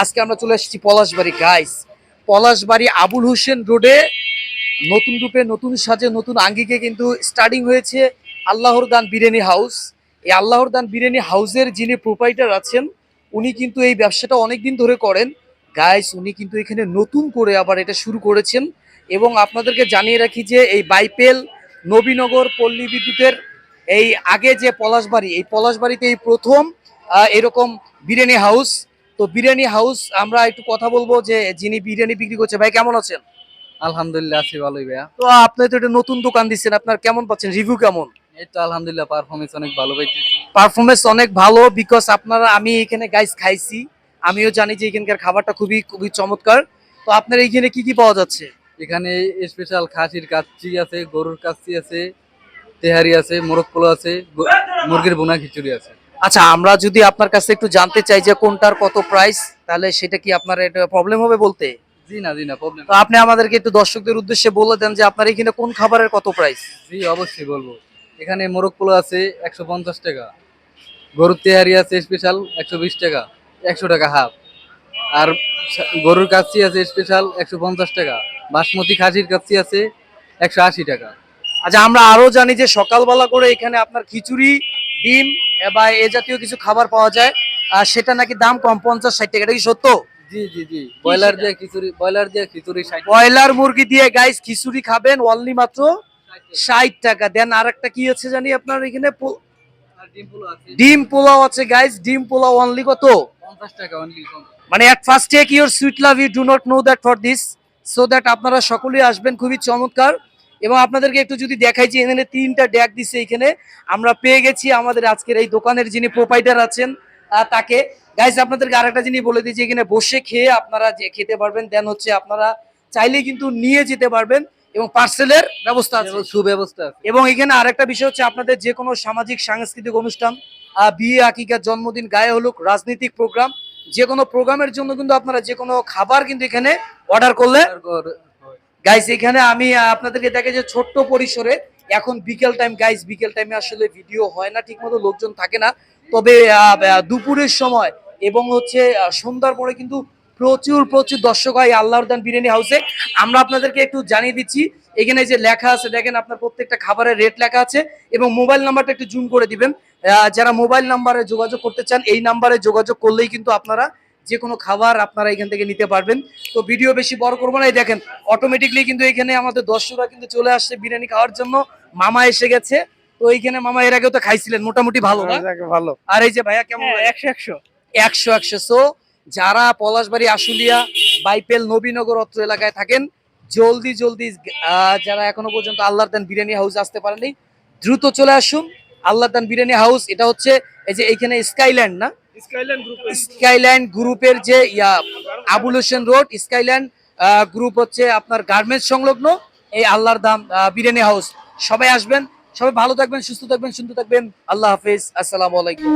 আজকে আমরা চলে এসেছি পলাশবাড়ি গাইস পলাশবাড়ি আবুল হোসেন রোডে নতুন রূপে, নতুন সাজে, নতুন আঙ্গিকে কিন্তু স্টার্টিং হয়েছে আল্লাহর দান বিরিয়ানি হাউস এই আল্লাহর দান বিরিয়ানি হাউসের যিনি প্রোপাইটার আছেন, উনি কিন্তু এই ব্যবসাটা অনেক দিন ধরে করেন। গাইস উনি কিন্তু এখানে নতুন করে আবার এটা শুরু করেছেন। এবং আপনাদেরকে জানিয়ে রাখি যে এই বাইপেল, নবীনগর পল্লী বিদ্যুতের এই আগে যে পলাশবাড়ি, এই পলাশবাড়িতে এই প্রথম এরকম বিরিয়ানি হাউস তো বিরিয়ানি হাউস আমরা একটু কথা বলব যে যিনি বিরিয়ানি বিক্রি করছে ভাই কেমন আছেন? আলহামদুলিল্লাহ আছি ভালোই ভাইয়া। তো আপনি তো এটা নতুন দোকান দিচ্ছেন আপনার কেমন পাচ্ছেন? রিভিউ কেমন? এই তো আলহামদুলিল্লাহ পারফরমেন্স অনেক ভালো পাইতেছি। পারফরমেন্স অনেক ভালো বিকজ আপনারা আমি এখানে গাইস খাইছি। আমিও জানি যে এখানকার খাবারটা খুবই খুবই চমৎকার। তো আপনার এইখানে কি কি পাওয়া যাচ্ছে? এখানে স্পেশাল খাসির কাচ্চি আছে গরুর কাচ্চি আছে তেহারি আছে মোরগ পোলো আছে মুরগির বোনা খিচুড়ি আছে। আচ্ছা আমরা যদি আপনার কাছে একটু জানতে চাই যে কোনটার কত প্রাইস তাহলে সেটা কি আপনার এটা প্রবলেম হবে বলতে? জি না জি না প্রবলেম তো আপনি আমাদেরকে একটু দর্শকদের উদ্দেশ্যে বলে দেন যে আপনার এখানে কোন খাবারের কত প্রাইস জি অবশ্যই বলব। এখানে মোরগ পোলো আছে একশো পঞ্চাশ টাকা। গরুর তেহারি আছে স্পেশাল একশো বিশ টাকা একশো টাকা হাফ আর গরুর কাচ্চি আছে স্পেশাল একশো পঞ্চাশ টাকা। বাসমতি খাসির কাচ্চি আছে একশো আশি টাকা। আচ্ছা আমরা আরও জানি যে সকালবেলা করে এখানে আপনার খিচুড়ি ডিম বা এ জাতীয় কিছু খাবার পাওয়া যায় আর সেটা নাকি দাম কম পঞ্চাশ ষাট টাকা এটা কি সত্য? জি জি জি। ব্রয়লার দিয়ে খিচুড়ি ব্রয়লার দিয়ে খিচুড়ি ব্রয়লার মুরগি দিয়ে গাইস খিচুড়ি খাবেন অনলি মাত্র ষাট টাকা। দেন আর একটা কি আছে জানি আপনার এখানে? ডিম পোলাও আছে। গাইস ডিম পোলাও অনলি কত? মানে at first take your sweet love you do not know that for this so that আপনারা সকলেই আসবেন খুবই চমৎকার। এবং আপনাদেরকে একটু যদি দেখাই যে এখানে তিনটা ড্যাক দিচ্ছে এখানে। আমরা পেয়ে গেছি আমাদের আজকের এই দোকানের যিনি প্রোপাইটার আছেন তাকে। গাইস আপনাদেরকে আরেকটা জিনিস বলে যে এখানে বসে খেয়ে আপনারা যে খেতে পারবেন দেন হচ্ছে আপনারা চাইলেই কিন্তু নিয়ে যেতে পারবেন এবং পার্সেলের ব্যবস্থা আছে। সুব্যবস্থা এবং এখানে আরেকটা বিষয় হচ্ছে আপনাদের যে কোনো সামাজিক সাংস্কৃতিক অনুষ্ঠান বিয়ে আকিকার জন্মদিন গায়ে হলুক রাজনৈতিক প্রোগ্রাম যে কোনো প্রোগ্রামের জন্য কিন্তু আপনারা যে কোনো খাবার কিন্তু এখানে অর্ডার করলে গাইস এখানে আমি আপনাদেরকে দেখে যে ছোট্ট পরিসরে এখন বিকেল টাইম গাইস বিকেল টাইমে আসলে ভিডিও হয় না, ঠিকমতো লোকজন থাকে না। তবে দুপুরের সময় এবং হচ্ছে সন্ধ্যার পরে কিন্তু প্রচুর প্রচুর দর্শক হয় আল্লাহর দান বিরিয়ানি হাউসে আমরা আপনাদেরকে একটু জানিয়ে দিচ্ছি, এখানে যে লেখা আছে, দেখেন আপনার প্রত্যেকটা খাবারের রেট লেখা আছে এবং মোবাইল নাম্বারটা একটু জুম করে দিবেন। যারা মোবাইল নাম্বারে যোগাযোগ করতে চান, এই নাম্বারে যোগাযোগ করলেই কিন্তু আপনারা যে কোনো খাবার আপনারা এখান থেকে নিতে পারবেন। তো ভিডিও বেশি বড় করব না। এই দেখেন অটোমেটিকলি কিন্তু এখানে আমাদের দর্শকরা কিন্তু চলে আসছে বিরিয়ানি খাওয়ার জন্য। মামা এসে গেছে। তো এইখানে মামা এর আগেও তো খাইছিলেন মোটামুটি ভালো ভালো। আর এই যে ভাইয়া কেমন হ্যাঁ, একশো একশো। একশো একশো। সো যারা পলাশবাড়ি আশুলিয়া বাইপেল নবীনগর অত্র এলাকায় থাকেন জলদি জলদি আহ, যারা এখনও পর্যন্ত আল্লাহর দান বিরিয়ানি হাউস আসতে পারেনি দ্রুত চলে আসুন। আল্লাহর দান বিরিয়ানি হাউস এটা হচ্ছে এই যে এইখানে স্কাইল্যান্ড না? স্কাইল্যান্ড গ্রুপের যে, yeah Abul Hossain road Skyland group হচ্ছে আপনার গার্মেন্টস সংলগ্ন। এই আল্লাহর দাম বিরিয়ানি হাউস সবাই আসবেন, সবাই ভালো থাকবেন, সুস্থ থাকবেন, সুন্দর থাকবেন। আল্লাহ হাফিজ, আসসালামু আলাইকুম।